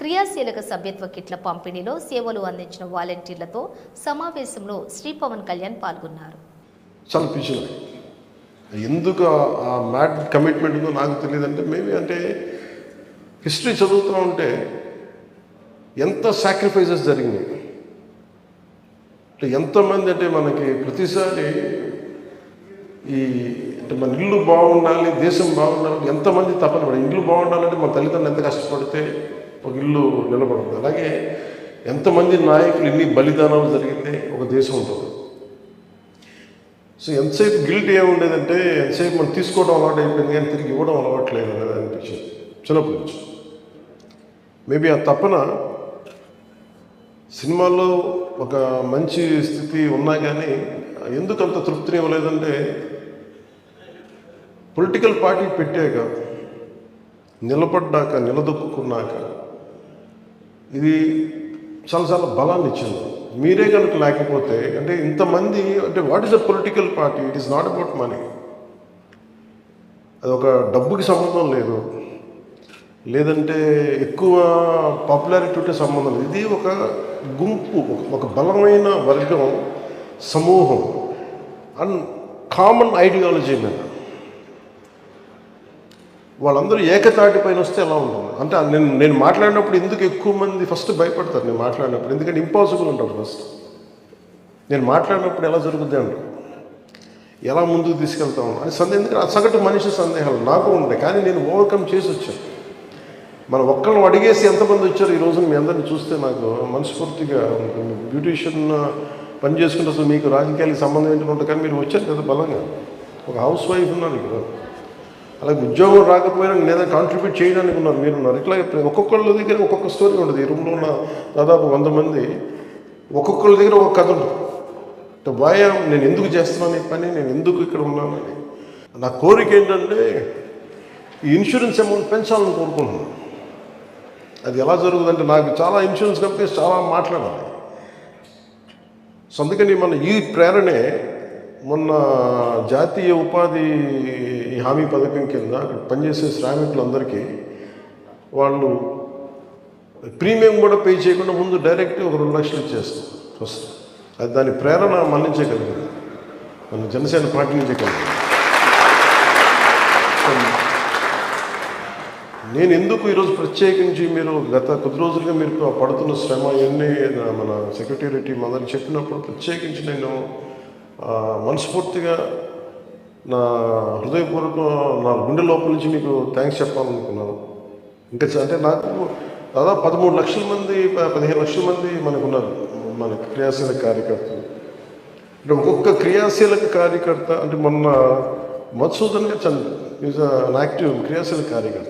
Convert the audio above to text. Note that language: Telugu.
క్రియాశీలక సభ్యత్వ కిట్ల పంపిణీలో సేవలు అందించిన వాలంటీర్లతో సమావేశంలో శ్రీ పవన్ కళ్యాణ్ పాల్గొన్నారు. చాలా పిచ్చిన ఎందుకు ఆ- మ్యాట్ కమిట్మెంట్ ఉందో నాకు తెలియదు అంటే మేబీ అంటే హిస్టరీ చదువుతూ ఉంటే ఎంత సాక్రిఫైసెస్ జరిగినాయి? అంటే ఎంతమంది అంటే మనకి ప్రతిసారి ఈ అంటే మన ఇల్లు బాగుండాలి దేశం బాగుండాలి ఎంతమంది తపన పడి ఇల్లు బాగుండాలంటే మన తల్లిదండ్రులు ఎంత కష్టపడితే ఒక ఇల్లు నిలబడదు. అలాగే ఎంతమంది నాయకులు ఎన్ని బలిదానాలు జరిగితే ఒక దేశం ఉంటుంది సో ఎంతసేపు గిల్ట్ ఏముండేదంటే ఎంతసేపు మనం తీసుకోవడం అలవాటు అయిపోయింది కానీ తిరిగి ఇవ్వడం అలవాట్లేదు అనేది అనిపించింది చిన్నప్పటి నుంచి. మేబీ ఆ తపన సినిమాల్లో ఒక మంచి స్థితి ఉన్నా కానీ ఎందుకు అంత తృప్తిని ఇవ్వలేదంటే పొలిటికల్ పార్టీ పెట్టాక నిలబడ్డాక నిలదొక్కున్నాక ఇది చాలా చాలా బలాన్ని ఇచ్చింది. మీరే కనుక లేకపోతే అంటే ఇంతమంది అంటే what is a political party it is not about money అది ఒక డబ్బుకి సంబంధం లేదు. లేదంటే ఎక్కువ పాపులారిటీతో సంబంధం లేదు. ఇది ఒక గుంపు ఒక- ఒక బలమైన వర్గం సమూహం. అండ్ కామన్ ఐడియాలజీ మీద. వాళ్ళందరూ ఏకతాటి పైన వస్తే ఎలా ఉంటుంది? అంటే నేను నేను మాట్లాడినప్పుడు ఎందుకు ఎక్కువ మంది ఫస్ట్ భయపడతారు నేను మాట్లాడినప్పుడు? ఎందుకంటే ఇంపాసిబుల్ అంటారు ఫస్ట్ నేను మాట్లాడినప్పుడు ఎలా జరుగుద్ది అంటారు? ఎలా ముందుకు తీసుకెళ్తాము అని సందేహం ఎందుకంటే ఆ సగటు మనిషి సందేహాలు నాకు ఉంటాయి కానీ నేను ఓవర్కమ్ చేసి వచ్చాను. మనం ఒక్కళ్ళు అడిగేసి ఎంతమంది వచ్చారు ఈ రోజున మీ అందరిని చూస్తే నాకు మనస్ఫూర్తిగా బ్యూటిషియన్ పని చేసుకుంటే అసలు మీకు రాజకీయాలకు సంబంధం ఉంటుంది. కానీ మీరు వచ్చారు కదా బలంగా. ఒక హౌస్ వైఫ్ ఉన్నారు ఇక్కడ. అలాగే ఉద్యోగం రాకపోయినా నేను కాంట్రిబ్యూట్ చేయడానికి ఉన్నారు. మీరు ఉన్నారు. ఇట్లా ఒక్కొక్కళ్ళ దగ్గర ఒక్కొక్క స్టోరీ ఉండదు ఈ రూమ్లో ఉన్న దాదాపు వంద మంది. ఒక్కొక్కళ్ళ దగ్గర ఒక కథ ఉంటుంది. బాయ్ నేను ఎందుకు చేస్తున్నాను ఈ పని? నేను ఎందుకు ఇక్కడ ఉన్నానని నా కోరిక ఏంటంటే ఈ ఇన్సూరెన్స్ అమౌంట్ పెంచాలని కోరుకుంటున్నాను. అది ఎలా జరుగుతుందంటే నాకు చాలా ఇన్సూరెన్స్ కంపెనీస్ చాలా మాట్లాడాలి. సో అందుకని మన ఈ ప్రేరణే మొన్న జాతీయ ఉపాధి హామీ పథకం కింద అక్కడ పనిచేసే శ్రామికులందరికీ వాళ్ళు ప్రీమియం కూడా పే చేయకుండా ముందు డైరెక్ట్ ఒక రెండు లక్షలు ఇచ్చేస్తాం ఫస్ట్ అది దాని ప్రేరణ మన్నించగలిగింది. మన జనసేన పార్టీ నుంచే నేను ఎందుకు ఈరోజు ప్రత్యేకించి మీరు గత కొద్ది రోజులుగా మీరు పడుతున్న శ్రమ ఇవన్నీ మన సెక్రటేరియట్ టీం అందరికి చెప్పినప్పుడు ప్రత్యేకించి నేను మనస్ఫూర్తిగా నా హృదయపూర్వక నా గుండె లోపల నుంచి మీకు థ్యాంక్స్ చెప్పాలనుకున్నాను. ఇంకా చ- అంటే నాకు దాదాపు పదమూడు లక్షల మంది పదిహేను లక్షల మంది మనకున్నారు. మన క్రియాశీలక కార్యకర్తలు. అంటే ఒక్కొక్క క్రియాశీలక కార్యకర్త అంటే మొన్న మధుసూదన్ గారు చంద్ర ఈజ్ అన్ యాక్టివ్ క్రియాశీలక కార్యకర్త.